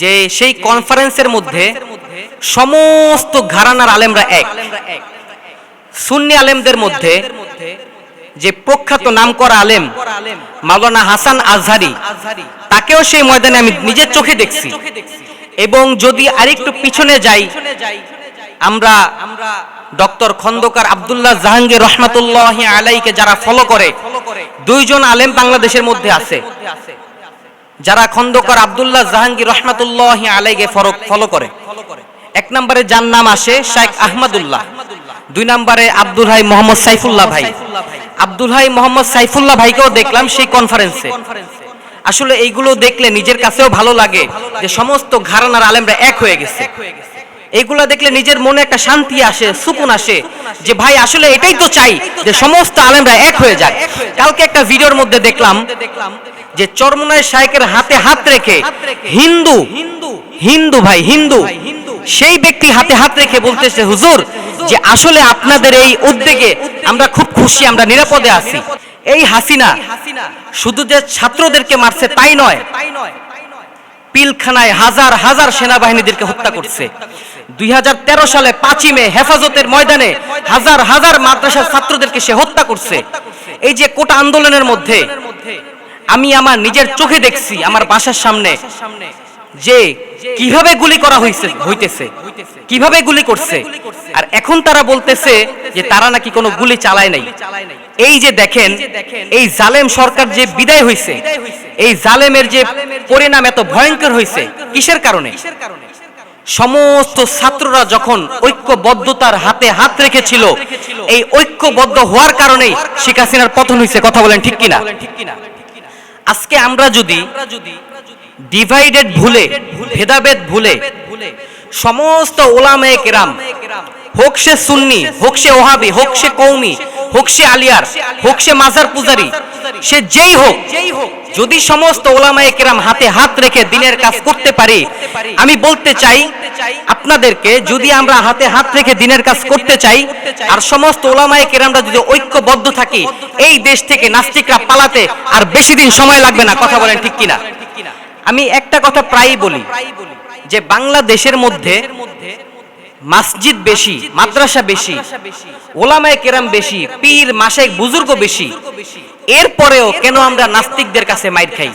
যে সেই কনফারেন্সের মধ্যে সমস্ত ঘরানার আলেমরা এক। সুন্নি আলেমদের মধ্যে যে প্রখ্যাত নামকরা আলেম, মাওলানা হাসান আজহারি, তাকেও সেই ময়দানে আমি নিজের চোখে দেখছি। এবং যদি আরেকটু পিছনে যাই, আমরা ডক্টর খন্দকার আব্দুল্লাহ জাহাঙ্গীর রহমাতুল্লাহ আলাইকে যারা ফলো করে, দুইজন আলেম বাংলাদেশের মধ্যে আছে। যারা খন্দকার আব্দুল্লাহ জাহাঙ্গীর রহমাতুল্লাহ আলাইকে ফলো করে। এক নম্বরে যার নাম আসে শেখ আহমদুল্লাহ। দুই নম্বরে আব্দুল হাই মোহাম্মদ সাইফুল্লাহ ভাই। আব্দুল হাই মোহাম্মদ সাইফুল্লাহ ভাইকেও দেখলাম সেই কনফারেন্সে আসলে এইগুলো দেখলে নিজের কাছেও ভালো লাগে যে সমস্ত ঘরানার আলেমরা এক হয়ে গেছে। এইগুলো দেখলে নিজের মনে একটা শান্তি আসে, সুকুন আসে যে ভাই আসলে এটাই তো চাই যে সমস্ত আলেমরা এক হয়ে যায় কালকে একটা ভিডিওর মধ্যে দেখলাম যে চরমুনায় শাইকের হাতে হাত রেখে হিন্দু হিন্দু ভাই হিন্দু সেই ব্যক্তি হাতে হাত রেখে বলতেছে হুজুর যে আসলে আপনাদের এই উদ্যোগে আমরা খুব খুশি আমরা নিরাপদে আছি। এই হাসিনা শুধু যে ছাত্রদেরকে মারছে তাই নয় পিলখানায় হাজার হাজার সেনাবাহিনীদেরকে হত্যা করছে। দুই হাজার তেরো সালে পাঁচই মে হেফাজতের ময়দানে হাজার হাজার মাদ্রাসার ছাত্রদেরকে সে হত্যা করছে। এই যে কোটা আন্দোলনের মধ্যে আমি আমার নিজের চোখে দেখছি, আমার বাসার সামনে, যে কীভাবে গুলি করা হইছে, হইতেছে, কীভাবে গুলি করছে। আর এখন তারা বলতেছে যে তারা নাকি কোনো গুলি চালায় নাই। এই যে দেখেন, এই জালেম সরকার যে বিদায় হইছে, এই জালেমের যে পরিণাম এত ভয়ঙ্কর হইছে, কিসের কারণে? সমস্ত ছাত্ররা যখন ঐক্যবদ্ধতার হাতে হাত রেখেছিল, এই ঐক্যবদ্ধ হওয়ার কারণেই শেখ হাসিনার পতন হয়েছে কথা বলেন ঠিক কিনা? আজকে আমরা যদি ডিভাইডেড ভুলে, ভেদাভেদ ভুলে, সমস্ত ওলামায়ে কেরাম, হোক সে সুন্নি, হোক সে ওহাবি, হোক সে কৌমি হোক সে আলিয়ার, হোক সে মাজার পূজারি, সে যেই হোক, যদি সমস্ত ওলামায়ে কেরাম হাতে হাত রেখে দিনের কাজ করতে পারি, আমি বলতে চাই আপনাদেরকে যদি আমরা হাতে হাত রেখে দিনের কাজ করতে চাই আর সমস্ত ওলামায়ে কেরামরা যদি ঐক্যবদ্ধ থাকি এই দেশ থেকে নাস্তিকরা পালাতে আর বেশি দিন সময় লাগবে না কথা বলেন ঠিক কিনা? আমি একটা কথা প্রায়ই বলি যে বাংলাদেশের মধ্যে মসজিদ বেশি মাদ্রাসা বেশি ওলামায় কেরাম বেশি পীর মাসেক বুজুর্গ বেশি। এরপরেও কেন আমরা নাস্তিকদের কাছে মাইর খাই?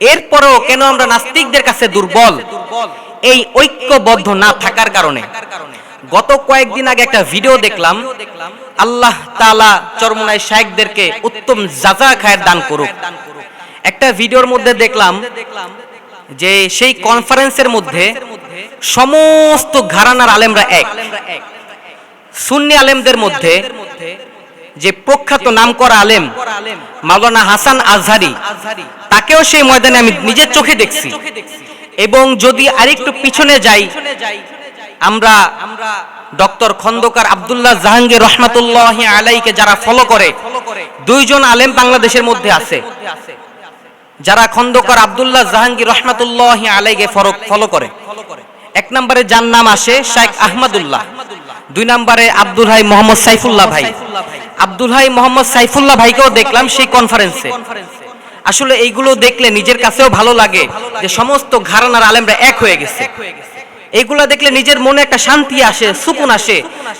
এরপরেও কেন আমরা নাস্তিকদের কাছে দুর্বল? এই ঐক্যবদ্ধ না থাকার কারণে। গত কয়েকদিন আগে একটা ভিডিও দেখলাম, আল্লাহ তালা চরমনায় শায়েকদেরকে উত্তম জাজা খায়ের দান করুক। একটা ভিডিওর মধ্যে দেখলাম যে সেই কনফারেন্সের মধ্যে সমস্ত ঘরানার আলেমরা এক। সুন্নি আলেমদের মধ্যে যে প্রখ্যাত নামকরা আলেম, মাওলানা হাসান আজহারি, তাকেও সেই ময়দানে আমি নিজের চোখে দেখছি। এবং যদি আরেকটু পিছনে যাই, আমরা ডক্টর খন্দকার আব্দুল্লাহ জাহাঙ্গীর রহমাতুল্লাহ আলাইকে যারা ফলো করে, দুইজন আলেম বাংলাদেশের মধ্যে আছে। যারা খন্দকার আব্দুল্লাহ জাহাঙ্গীর রহমাতুল্লাহ আলাইকে ফলো করে। এক নম্বরে যার নাম আসে শেখ আহমদুল্লাহ, দুই নম্বরে আব্দুল হাই মোহাম্মদ সাইফুল্লাহ ভাই। আব্দুল হাই মোহাম্মদ সাইফুল্লাহ ভাইকেও দেখলাম সেই কনফারেন্সে আসলে এইগুলো দেখলে নিজের কাছেও ভালো লাগে যে সমস্ত ঘরানার আলেমরা এক হয়ে গেছে। এইগুলা দেখলে নিজের মনে একটা শান্তি আসে, সুকুন আসে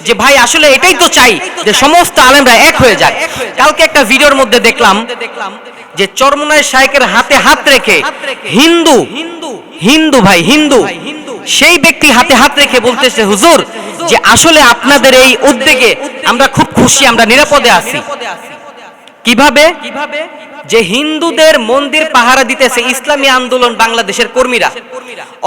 যে ভাই আসলে এটাই তো চাই যে সমস্ত আলেমরা এক হয়ে যায় কালকে একটা ভিডিওর মধ্যে দেখলাম যে চরমনায় শাইকের হাতে হাত রেখে হিন্দু হিন্দু হিন্দু ভাই, হিন্দু, সেই ব্যক্তি হাতে হাত রেখে বলতেছে, হুজুর, যে আসলে আপনাদের এই উদ্যোগে আমরা খুব খুশি, আমরা নিরাপদে আছি। কীভাবে কীভাবে? যে হিন্দুদের মন্দির পাহারা দিতেছে ইসলামী আন্দোলন বাংলাদেশের কর্মীরা।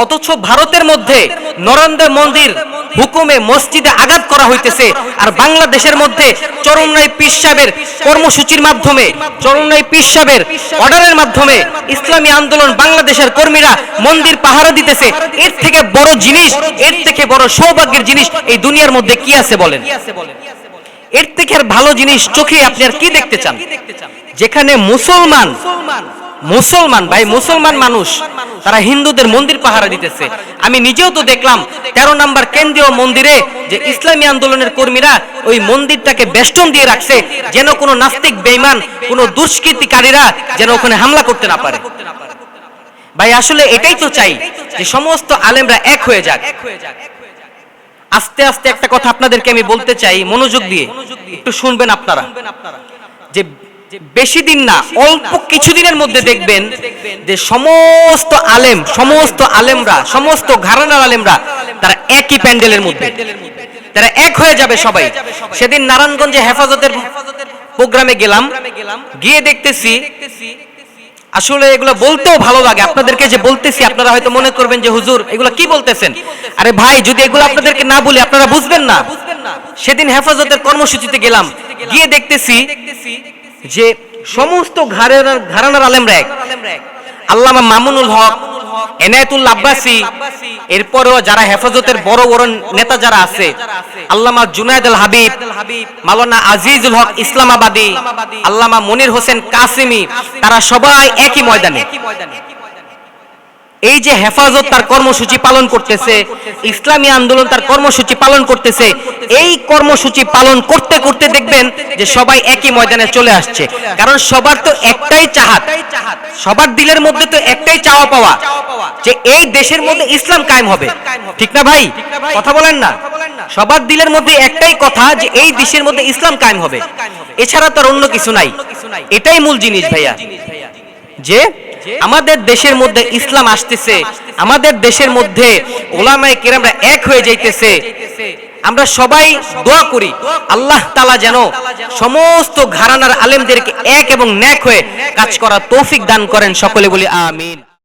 অথচ ভারতের মধ্যে নরেন্দ্র মন্দির হুকুমে মসজিদে আঘাত করা হইতেছে আর বাংলাদেশের মধ্যে চরমনাই পীর সাহেবের কর্মসূচির মাধ্যমে, চরমনাই পীর সাহেবের অর্ডারের মাধ্যমে ইসলামী আন্দোলন বাংলাদেশের কর্মীরা মন্দির পাহারা দিতেছে। এর থেকে বড় জিনিস, এর থেকে বড় সৌভাগ্যের জিনিস এই দুনিয়ার মধ্যে কি আছে বলেন? এর থেকে আর ভালো জিনিস চোখে আপনি আর কি দেখতে চান? যেখানে মুসলমান মুসলমান। ভাই মুসলমান মানুষ তারা হিন্দুদের মন্দির পাহারা দিতেছে। আমি নিজেও তো দেখলাম তেরো নম্বর কেন্দ্রীয় মন্দিরে যে ইসলামী আন্দোলনের কর্মীরা ওই মন্দিরটাকে বেষ্টন দিয়ে রাখছে যেন কোনো নাস্তিক বেইমান কোনো দুষ্কৃতিকারীরা যেন ওখানে হামলা করতে না পারে। ভাই আসলে এটাই তো চাই যে সমস্ত আলেমরা এক হয়ে যাক। আস্তে আস্তে একটা কথা আপনাদেরকে আমি বলতে চাই মনোযোগ দিয়ে। একটু শুনবেন আপনারা। যে বেশি দিন না অল্প কিছুদিনের মধ্যে দেখবেন যে সমস্ত আলেম সমস্ত আলেমরা সমস্ত ঘরানার আলেমরা তারা একই প্যান্ডেলের মধ্যে। তারা এক হয়ে যাবে সবাই। সেদিন নারায়ণগঞ্জে হেফাজতের প্রোগ্রামে গেলাম। গিয়ে দেখতেছি। আসলে এগুলো বলতেও ভালো লাগে। আপনাদেরকে যে বলতেছি আপনারা হয়তো মনে করবেন যে হুজুর এগুলো কি বলতেছেন? আরে ভাই যদি এগুলো আপনাদেরকে না বলি আপনারা বুঝবেন না। সেদিন হেফাজতের কর্মসূচিতে গেলাম। গিয়ে দেখতেছি। যে সমস্ত ঘরানার আলেমরা এক আল্লামা মামুনুল হক, এনায়তুল আব্বাসি, এরপরেও যারা হেফাজতের বড় বড় নেতা যারা আছে, আল্লামা জুনায়দ আল হাবিব, মাওলানা আজিজুল হক ইসলামাবাদী, আল্লামা মনির হোসেন কাসিমি, তারা সবাই একই ময়দানে। এই যে হেফাজত তার কর্মসূচি পালন করতেছে, ইসলামী আন্দোলন তার কর্মসূচি পালন করতেছে, এই কর্মসূচি পালন করতে করতে দেখবেন যে সবাই একই ময়দানে চলে আসছে। কারণ সবার তো একটাই চাহাত, সবার দিলের মধ্যে তো একটাই চাওয়া পাওয়া, যে এই দেশের মধ্যে ইসলাম কায়েম হবে। ঠিক না ভাই? কথা বলেন না। সবার দিলের মধ্যে একটাই কথা যে এই দেশের মধ্যে ইসলাম কায়েম হবে। এছাড়া তো আর অন্য কিছু নাই। এটাই মূল জিনিস, ভাইয়া। যে আমাদের দেশের মধ্যে ইসলাম আসতেছে। আমাদের দেশের মধ্যে ওলামায় কেরামরা এক হয়ে যাইতেছে। আমরা সবাই দোয়া করি। আল্লাহ তালা যেন সমস্ত ঘরানার আলেমদেরকে এক এবং ন্যাক হয়ে কাজ করা তৌফিক দান করেন সকলে বলি আমিন।